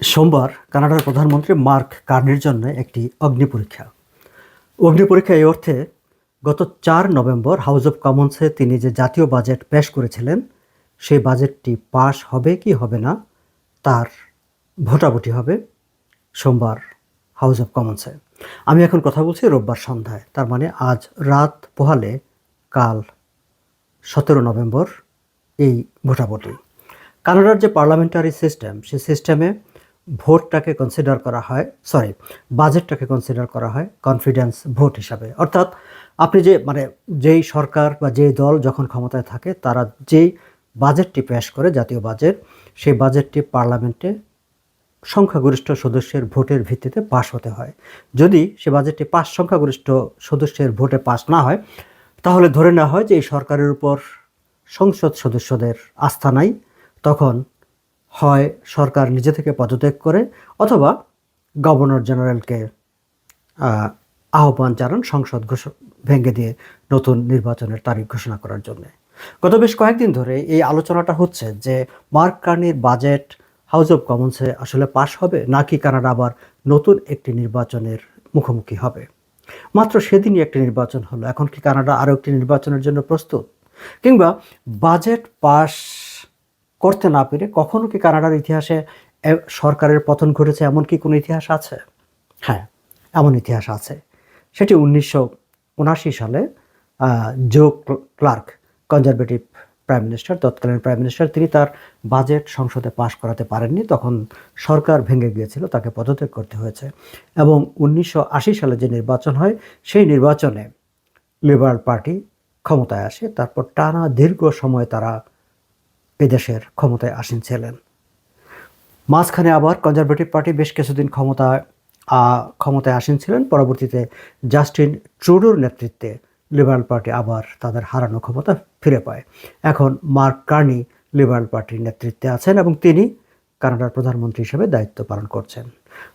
সোমবার কানাডার প্রধানমন্ত্রী মার্ক কার্নির জন্য একটি অগ্নি পরীক্ষা। অগ্নি পরীক্ষা এই অর্থে গত চার নভেম্বর হাউস অব কমন্সে তিনি যে জাতীয় বাজেট পেশ করেছিলেন, সেই বাজেটটি পাশ হবে কি হবে না, তার ভোটাভুটি হবে সোমবার হাউস অব কমন্সে। আমি এখন কথা বলছি রোববার সন্ধ্যায়, তার মানে আজ রাত পোহালে কাল সতেরো নভেম্বর এই ভোটাভুটি। কানাডার যে পার্লামেন্টারি সিস্টেম সেই সিস্টেমে ভোটটাকে কনসিডার করা হয় সরি বাজেটটাকে কনসিডার করা হয় কনফিডেন্স ভোট হিসাবে। অর্থাৎ আপনি যে মানে যেই সরকার বা যেই দল যখন ক্ষমতায় থাকে, তারা যেই বাজেটটি পেশ করে, জাতীয় বাজেট সেই বাজেটটি পার্লামেন্টে সংখ্যাগরিষ্ঠ সদস্যের ভোটের ভিত্তিতে পাশ হতে হয়। যদি সে বাজেটটি পাস, সংখ্যাগরিষ্ঠ সদস্যের ভোটে পাস না হয়, তাহলে ধরে নেওয়া হয় যে এই সরকারের উপর সংসদ সদস্যদের আস্থা নাই, তখন হয় সরকার নিজে থেকে পদত্যাগ করে অথবা গভর্নর জেনারেলকে আহ্বান জানান সংসদ ভেঙে দিয়ে নতুন নির্বাচনের তারিখ ঘোষণা করার জন্য। গত বেশ কয়েকদিন ধরে এই আলোচনাটা হচ্ছে যে মার্ক কার্নির বাজেট হাউস অব কমন্সে আসলে পাশ হবে নাকি কানাডা আবার নতুন একটি নির্বাচনের মুখোমুখি হবে? মাত্র সেদিনই একটি নির্বাচন হলো। এখন কি কানাডা আরও একটি নির্বাচনের জন্য প্রস্তুত? কিংবা বাজেট পাস করতে না পেরে কখনো কি কানাডার ইতিহাসে সরকারের পতন ঘটেছে? এমন কি কোনো ইতিহাস আছে? হ্যাঁ এমন ইতিহাস আছে। সেটি উনিশশো উনাশি সালে Joe Clark, conservative prime minister, তৎকালীন প্রাইম মিনিস্টার, তিনি তার বাজেট সংসদে পাশ করাতে পারেননি। তখন সরকার ভেঙে গিয়েছিল, তাকে পদত্যাগ করতে হয়েছে। এবং উনিশশো আশি সালে যে নির্বাচন হয়, সেই নির্বাচনে লিবারাল পার্টি ক্ষমতায় আসে। তারপর টানা দীর্ঘ সময় তারা এদেশের ক্ষমতায় আসীন ছিলেন। মাঝখানে আবার কনজারভেটিভ পার্টি বেশ কিছুদিন ক্ষমতায় ক্ষমতায় আসীন ছিলেন। পরবর্তীতে জাস্টিন ট্রুডোর নেতৃত্বে লিবারাল পার্টি আবার তাদের হারানো ক্ষমতা ফিরে পায়। এখন মার্ক কার্নি লিবারাল পার্টির নেতৃত্বে আছেন এবং তিনি কানাডার প্রধানমন্ত্রী হিসেবে দায়িত্ব পালন করছেন।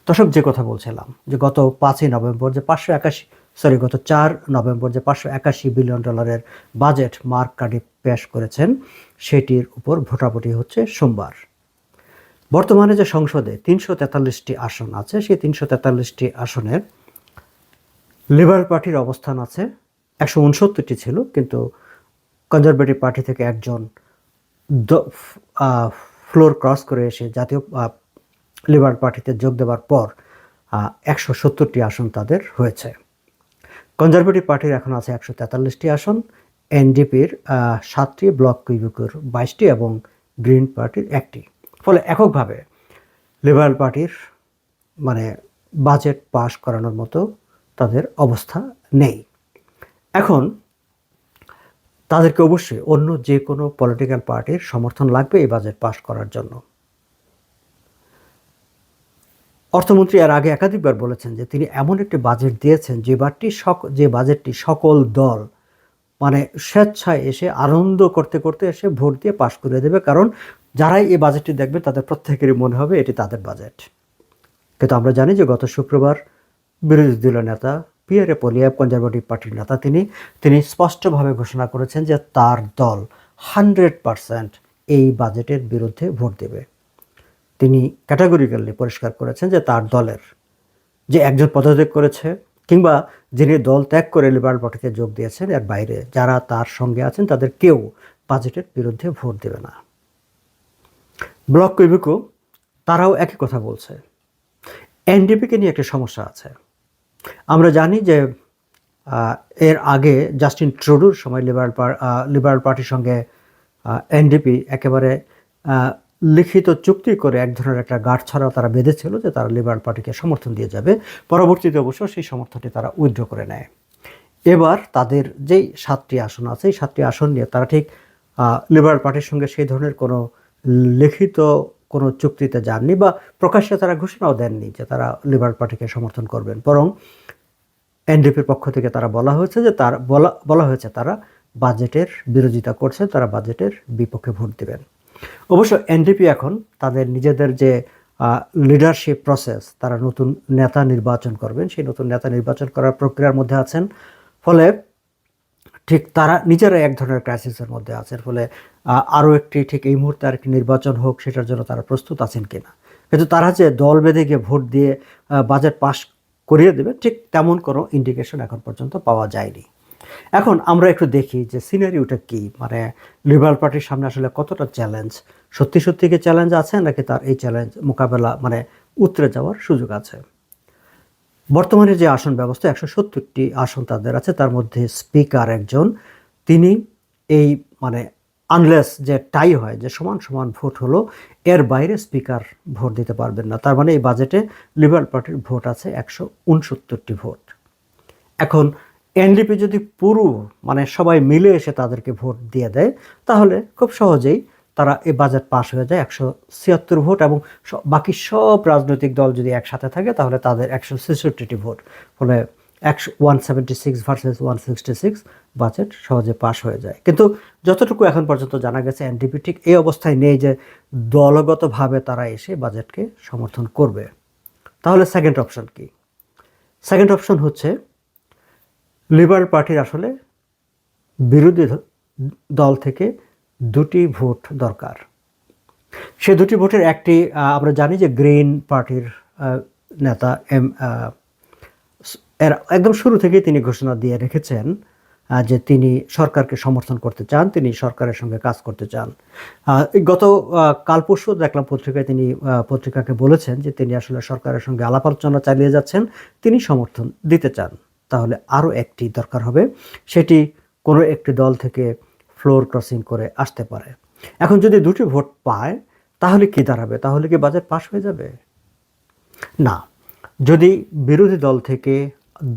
দর্শক, যে কথা বলছিলাম, যে গত পাঁচই নভেম্বর যে পাঁচশো একাশি সরি গত চার নভেম্বর যে পাঁচশো একাশি বিলিয়ন ডলারের বাজেট মার্ক কার্নি পেশ করেছেন সেটির উপর ভোটাভুটি হচ্ছে সোমবার। বর্তমানে যে সংসদে তিনশো তেতাল্লিশটি আসন আছে সেই তিনশো তেতাল্লিশটি আসনের লিবারাল পার্টির অবস্থান আছে। একশো উনসত্তরটি ছিল কিন্তু কনজারভেটিভ পার্টি থেকে একজন ফ্লোর ক্রস করে এসে জাতীয় আহ, লিবারাল পার্টিতে যোগ দেওয়ার পর একশো সত্তরটি আসন তাদের হয়েছে। কনজারভেটিভ পার্টির এখন আছে একশো তেতাল্লিশটি আসন। এনডিপির সাতটি, ব্লক কুইবেকের বাইশটি এবং গ্রিন পার্টির একটি। ফলে এককভাবে লিবারাল পার্টির মানে বাজেট পাস করানোর মতো তাদের অবস্থা নেই। এখন তাদেরকে অবশ্যই অন্য যে কোনো পলিটিক্যাল পার্টির সমর্থন লাগবে এই বাজেট পাস করার জন্য। অর্থমন্ত্রী এর আগে একাধিকবার বলেছেন যে তিনি এমন একটি বাজেট দিয়েছেন যে বারটি সক, যে বাজেটটি সকল দল মানে স্বেচ্ছায় এসে আনন্দ করতে করতে এসে ভোট দিয়ে পাশ করে দেবে। কারণ যারাই এই বাজেটটি দেখবে তাদের প্রত্যেকেরই মনে হবে এটি তাদের বাজেট কিন্তু আমরা জানি যে গত শুক্রবার বিরোধী দলীয় নেতা পিয়ারে পলিয়াব কনজারভেটিভ পার্টির নেতা তিনি তিনি স্পষ্টভাবে ঘোষণা করেছেন যে তার দল হান্ড্রেড পারসেন্ট এই বাজেটের বিরুদ্ধে ভোট দেবে। তিনি ক্যাটাগরিক্যালি পরিষ্কার করেছেন যে তার দলের যে একজন পদত্যাগ করেছে কিংবা যিনি দল ত্যাগ করে লিবারাল পার্টিতে যোগ দিয়েছেন এর বাইরে যারা তার সঙ্গে আছেন তাদের কেউ বাজেটের বিরুদ্ধে ভোট দেবে না। ব্লক কুইবেকো তারাও একই কথা বলছে। এনডিপিকে নিয়ে একটা সমস্যা আছে। আমরা জানি যে এর আগে জাস্টিন ট্রুডুর সময় লিবারাল লিবারাল পার্টির সঙ্গে এনডিপি একেবারে লিখিত চুক্তি করে এক ধরনের একটা গাঁট ছাড়া তারা বেঁধেছিল যে তারা লিবারাল পার্টিকে সমর্থন দিয়ে যাবে। পরবর্তীতে অবশ্য সেই সমর্থনটি তারা উইথড্র করে নেয়। এবার তাদের যেই সাতটি আসন আছে, এই সাতটি আসন নিয়ে তারা ঠিক লিবারাল পার্টির সঙ্গে সেই ধরনের কোনো লিখিত কোনো চুক্তিতে যাননি বা প্রকাশ্যে তারা ঘোষণাও দেননি যে তারা লিবারাল পার্টিকে সমর্থন করবেন। বরং এনডিপির পক্ষ থেকে তারা বলা হয়েছে যে তার, বলা বলা হয়েছে তারা বাজেটের বিরোধিতা করছে তারা বাজেটের বিপক্ষে ভোট দেবেন। অবশ্য এনডিপি এখন তাদের নিজেদের যে লিডারশিপ প্রসেস তারা নতুন নেতা নির্বাচন করবেন। সেই নতুন নেতা নির্বাচন করার প্রক্রিয়ার মধ্যে আছেন। ফলে ঠিক তারা নিজেরা এক ধরনের ক্রাইসিসের মধ্যে আছেন। ফলে আরও একটি ঠিক এই মুহূর্তে আর একটি নির্বাচন হোক, সেটার জন্য তারা প্রস্তুত আছেন কিনা। কিন্তু তারা যে দল বেঁধে গিয়ে ভোট দিয়ে বাজেট পাশ করিয়ে দেবে, ঠিক তেমন কোনো ইন্ডিকেশন এখন পর্যন্ত পাওয়া যায়নি। এখন আমরা একটু দেখি যে সিনারিওটা কি? মানে লিবারাল পার্টির সামনে আসলে কতটা চ্যালেঞ্জ সত্যি সত্যি কি চ্যালেঞ্জ আছে নাকি তার এই চ্যালেঞ্জ মোকাবেলা মানে উতরে যাওয়ার সুযোগ আছে? বর্তমানে যে আসন ব্যবস্থা, একশো সত্তরটি আসন তাদের আছে। তার মধ্যে স্পিকার একজন। তিনি এই মানে আনলেস যে টাই হয়, যে সমান সমান ভোট হলো, এর বাইরে স্পিকার ভোট দিতে পারবেন না। তার মানে এই বাজেটে লিবারাল পার্টির ভোট আছে একশো উনসত্তরটি ভোট। এখন এনডিপি যদি পুরো মানে সবাই মিলে এসে তাদেরকে ভোট দিয়ে দেয়, তাহলে খুব সহজেই তারা এই বাজেট পাশ হয়ে যায় একশো ছিয়াত্তর ভোট এবং বাকি সব রাজনৈতিক দল যদি একসাথে থাকে, তাহলে তাদের একশো ছেষট্টিটি ভোট। ফলে একশো one seventy six versus one sixty six budget সহজে পাশ হয়ে যায়। কিন্তু যতটুকু এখন পর্যন্ত জানা গেছে, এনডিপি ঠিক এই অবস্থায় নেই যে দলগতভাবে তারা এসে বাজেটকে সমর্থন করবে। তাহলে সেকেন্ড অপশন কি? সেকেন্ড অপশন হচ্ছে লিবারেল পার্টির আসলে বিরোধী দল থেকে দুটি ভোট দরকার। সে দুটি ভোটের একটি আমরা জানি যে গ্রিন পার্টির নেতা এম এর একদম শুরু থেকেই তিনি ঘোষণা দিয়ে রেখেছেন যে তিনি সরকারকে সমর্থন করতে চান, তিনি সরকারের সঙ্গে কাজ করতে চান। গত কাল পরশু দেখলাম পত্রিকায় তিনি পত্রিকাকে বলেছেন যে তিনি আসলে সরকারের সঙ্গে আলাপ আলোচনা চালিয়ে যাচ্ছেন, তিনি সমর্থন দিতে চান। তাহলে আরও একটি দরকার হবে। সেটি কোনো একটি দল থেকে ফ্লোর ক্রসিং করে আসতে পারে। এখন যদি দুটি ভোট পায়, তাহলে কি দাঁড়াবে? তাহলে কি বাজেট পাশ হয়ে যাবে? না। যদি বিরোধী দল থেকে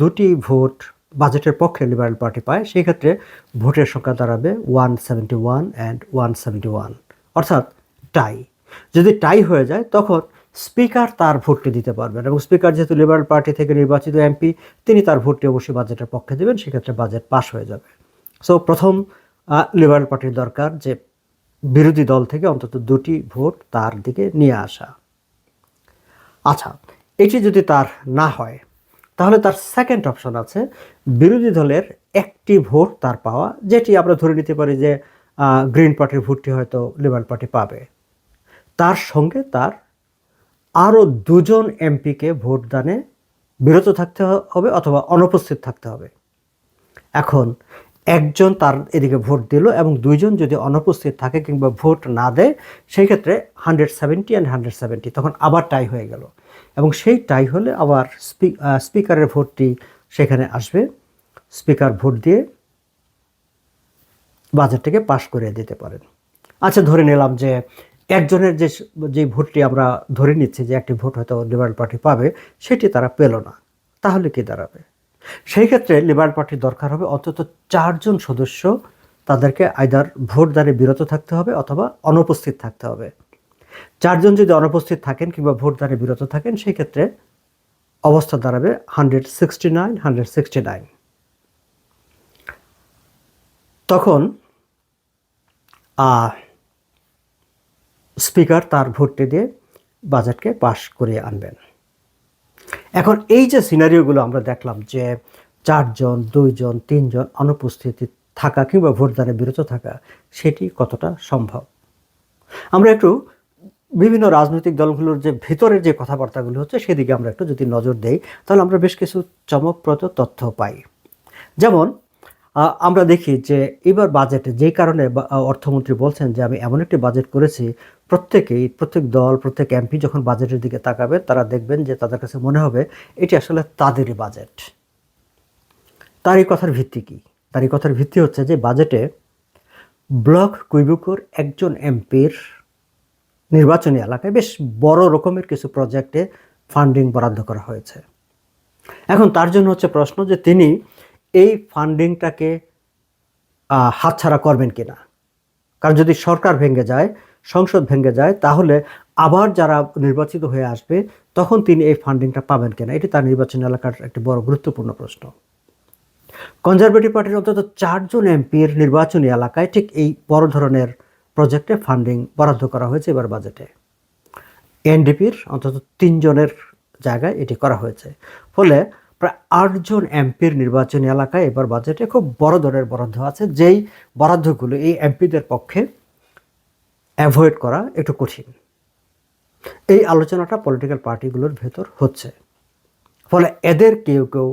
দুটি ভোট বাজেটের পক্ষে লিবারেল পার্টি পায়, সেই ক্ষেত্রে ভোটের সংখ্যা দাঁড়াবে one seventy one and one seventy one অর্থাৎ টাই। যদি টাই হয়ে যায়, তখন স্পিকার তার ভোটটি দিতে পারবেন এবং স্পিকার যেহেতু লিবারেল পার্টি থেকে নির্বাচিত এমপি তিনি তার ভোটটি অবশ্যই বাজেটের পক্ষে দেবেন, সেক্ষেত্রে বাজেট পাস হয়ে যাবে। সো প্রথম লিবারেল পার্টির দরকার যে বিরোধী দল থেকে অন্তত দুটি ভোট তার দিকে নিয়ে আসা। আচ্ছা এটি যদি তার না হয়, তাহলে তার সেকেন্ড অপশন আছে বিরোধী দলের একটি ভোট তার পাওয়া, যেটি আমরা ধরে নিতে পারি যে গ্রিন পার্টির ভোটটি হয়তো লিবারেল পার্টি পাবে। তার সঙ্গে তার আরও দুজন এমপিকে ভোটদানে বিরত থাকতে হবে অথবা অনুপস্থিত থাকতে হবে। এখন একজন তার এদিকে ভোট দিল এবং দুইজন যদি অনুপস্থিত থাকে কিংবা ভোট না দেয় সেই ক্ষেত্রে hundred seventy and hundred seventy তখন আবার টাই হয়ে গেল। এবং সেই টাই হলে আবার স্পি- স্পিকারের ভোটটি সেখানে আসবে। স্পিকার ভোট দিয়ে বাজেটটাকে পাশ করে দিতে পারেন। আচ্ছা ধরে নিলাম যে একজনের যে যে ভোটটি আমরা ধরে নিচ্ছি যে একটি ভোট হয়তো লিবারেল পার্টি পাবে, সেটি তারা পেল না। তাহলে কি দাঁড়াবে? সেই ক্ষেত্রে লিবারেল পার্টির দরকার হবে অন্তত চারজন সদস্য তাদেরকে আয়দার ভোট ভোটদানে বিরত থাকতে হবে অথবা অনুপস্থিত থাকতে হবে। চারজন যদি অনুপস্থিত থাকেন কিংবা ভোটদানে বিরত থাকেন, সেই ক্ষেত্রে অবস্থা দাঁড়াবে hundred sixty nine hundred sixty nine তখন স্পিকার তার ভোটটি দিয়ে বাজেটকে পাশ করিয়ে আনবেন। এখন এই যে সিনারিওগুলো আমরা দেখলাম যে চারজন, দুইজন, তিনজন অনুপস্থিতি থাকা কিংবা ভোটদানে বিরত থাকা, সেটি কতটা সম্ভব? আমরা একটু বিভিন্ন রাজনৈতিক দলগুলোর যে ভিতরের যে কথাবার্তাগুলো হচ্ছে, সেদিকে আমরা একটু যদি নজর দেই, তাহলে আমরা বেশ কিছু চমকপ্রদ তথ্য পাই। যেমন আমরা দেখি যে এবার বাজেটে যেই কারণে অর্থমন্ত্রী বলছেন যে আমি এমন একটি বাজেট করেছি প্রত্যেকেই, প্রত্যেক দল, প্রত্যেক এমপি যখন বাজেটের দিকে তাকাবে, তারা দেখবেন যে তাদের কাছে মনে হবে এটি আসলে তাদেরই বাজেট তার এই কথার ভিত্তি কি? তার এই কথার ভিত্তি হচ্ছে যে বাজেটে ব্লক কুইবুকুর একজন এমপির নির্বাচনী এলাকায় বেশ বড় রকমের কিছু প্রজেক্টে ফান্ডিং বরাদ্দ করা হয়েছে। এখন তার জন্য হচ্ছে প্রশ্ন যে তিনি এই ফান্ডিংটাকে হাতছাড়া করবেন কি না কারণ যদি সরকার ভেঙে যায় সংসদ ভেঙে যায়, তাহলে আবার যারা নির্বাচিত হয়ে আসবে, তখন তিনি এই ফান্ডিংটা পাবেন কিনা? এটি তার নির্বাচনী এলাকার একটি বড় গুরুত্বপূর্ণ প্রশ্ন। কনজারভেটিভ পার্টির অন্তত চারজন এমপির নির্বাচনী এলাকায় ঠিক এই বড় ধরনের প্রজেক্টে ফান্ডিং বরাদ্দ করা হয়েছে এবার বাজেটে এনডিপির অন্তত তিনজনের জায়গায় এটি করা হয়েছে। ফলে প্রায় আটজন এমপির নির্বাচনী এলাকায় এবার বাজেটে খুব বড় ধরনের বরাদ্দ আছে, যেই বরাদ্দগুলো এই এমপিদের পক্ষে অ্যাভয়েড করা একটু কঠিন। এই আলোচনাটা পলিটিক্যাল পার্টিগুলোর ভেতর হচ্ছে। ফলে এদের কেউ কেউ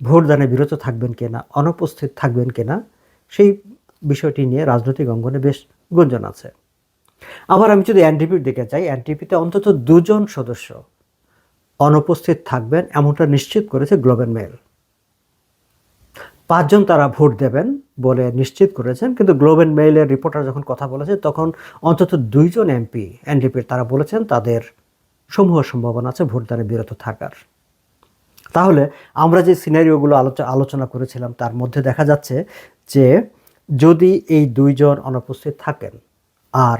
ভোটদানে বিরত থাকবেন কিনা, অনুপস্থিত থাকবেন কিনা, সেই বিষয়টি নিয়ে রাজনৈতিক অঙ্গনে বেশ গুঞ্জন আছে। আবার আমি যদি এনডিপির দিকে যাই এনডিপিতে অন্তত দুজন সদস্য অনুপস্থিত থাকবেন, এমনটা নিশ্চিত করেছে গ্লোবেল মেল পাঁচজন তারা ভোট দেবেন বলে নিশ্চিত করেছেন। কিন্তু গ্লোব অ্যান্ড মেইলের রিপোর্টার যখন কথা বলেছে, তখন অন্তত দুইজন এমপি, এনডিপির তারা বলেছেন তাদের সমূহ সম্ভাবনা আছে ভোটদানে বিরত থাকার। তাহলে আমরা যে সিনারিওগুলো আলোচনা আলোচনা করেছিলাম, তার মধ্যে দেখা যাচ্ছে যে যদি এই দুইজন অনুপস্থিত থাকেন আর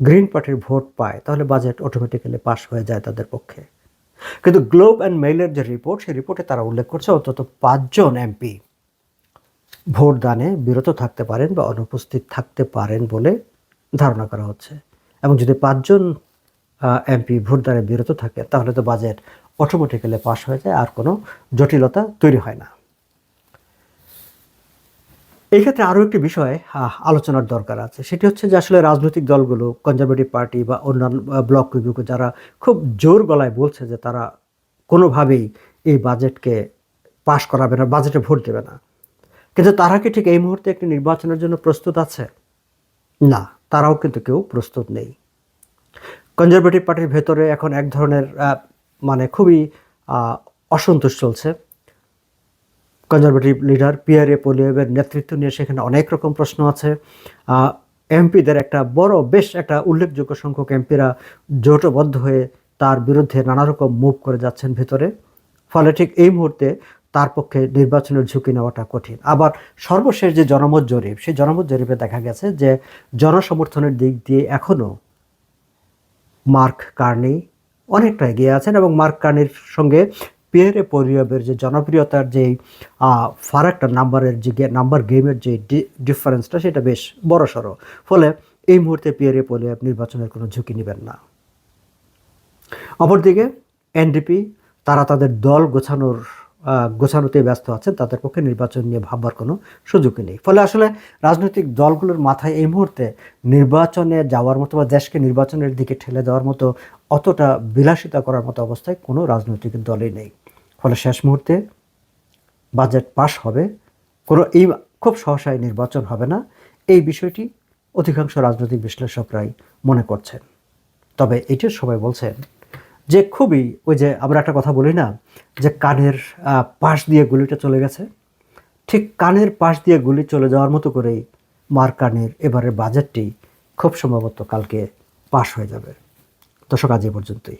গ্রিন পার্টির ভোট পায়, তাহলে বাজেট অটোমেটিক্যালি পাস হয়ে যায় তাদের পক্ষে। কিন্তু গ্লোব অ্যান্ড মেইলের যে রিপোর্ট, সেই রিপোর্টে তারা উল্লেখ করছে অন্তত পাঁচজন এমপি ভোট দানে বিরত থাকতে পারেন বা অনুপস্থিত থাকতে পারেন বলে ধারণা করা হচ্ছে। এবং যদি পাঁচজন এমপি ভোটদানে বিরত থাকে, তাহলে তো বাজেট অটোমেটিক্যালি পাশ হয়ে যায়, আর কোনো জটিলতা তৈরি হয় না। এই ক্ষেত্রে আরও একটি বিষয় আলোচনার দরকার আছে। সেটি হচ্ছে যে আসলে রাজনৈতিক দলগুলো কনজারভেটিভ পার্টি বা অন্যান্য ব্লক বিভাগ যারা খুব জোর গলায় বলছে যে তারা কোনোভাবেই এই বাজেটকে পাশ করাবে না, বাজেটে ভোট দেবে না। কিন্তু তারা কি ঠিক এই মুহূর্তে একটি নির্বাচনের জন্য প্রস্তুত আছে? না, তারাও কিন্তু কেউ প্রস্তুত নেই। কনজারভেটিভ পার্টির ভেতরে এখন এক ধরনের মানে খুবই অসন্তোষ চলছে। কনজারভেটিভ লিডার পিয়ারে পোলিয়েভের নেতৃত্ব নিয়ে সেখানে অনেক রকম প্রশ্ন আছে। এমপিদের একটা বড়, বেশ একটা উল্লেখযোগ্য সংখ্যক এমপিরা জোটবদ্ধ হয়ে তার বিরুদ্ধে নানা রকম মুভ করে যাচ্ছেন ভেতরে। ফলে ঠিক এই মুহূর্তে তার পক্ষে নির্বাচনের ঝুঁকি নেওয়াটা কঠিন। আবার সর্বশেষ যে জনমত জরিপ, সেই জনমত জরিপে দেখা গেছে যে জনসমর্থনের দিক দিয়ে এখনও মার্ক কার্নি অনেকটা এগিয়ে আছেন এবং মার্ক কার্নির সঙ্গে পিয়ারে পরিয়বের যে জনপ্রিয়তার যে ফারাকটা নাম্বারের যে নাম্বার গেমের যে ডিফারেন্সটা সেটা বেশ বড় সড়ো ফলে এই মুহূর্তে পিয়ারে পরিয়ব নির্বাচনের কোনো ঝুঁকি নেবেন না। অপরদিকে এনডিপি, তারা তাদের দল গোছানোর গোছানোতে ব্যস্ত আছেন, তাদের পক্ষে নির্বাচন নিয়ে ভাববার কোনো সুযোগই নেই। ফলে আসলে রাজনৈতিক দলগুলোর মাথায় এই মুহূর্তে নির্বাচনে যাওয়ার মতো বা দেশকে নির্বাচনের দিকে ঠেলে দেওয়ার মতো অতটা বিলাসিতা করার মতো অবস্থায় কোনো রাজনৈতিক দলই নেই। ফলে শেষ মুহূর্তে বাজেট পাস হবে, কোনো এই খুব সহসায় নির্বাচন হবে না, এই বিষয়টি অধিকাংশ রাজনৈতিক বিশ্লেষকরাই মনে করছেন। তবে এটির সবাই বলছেন যে খুবই, ওই যে আমরা একটা কথা বলি না, যে কানের পাশ দিয়ে গুলিটা চলে গেছে। ঠিক কানের পাশ দিয়ে গুলি চলে যাওয়ার মতো করেই মার কানের এবারের বাজেটটি খুব সম্ভবত কালকে পাশ হয়ে যাবে। দশক আজ এ পর্যন্তই।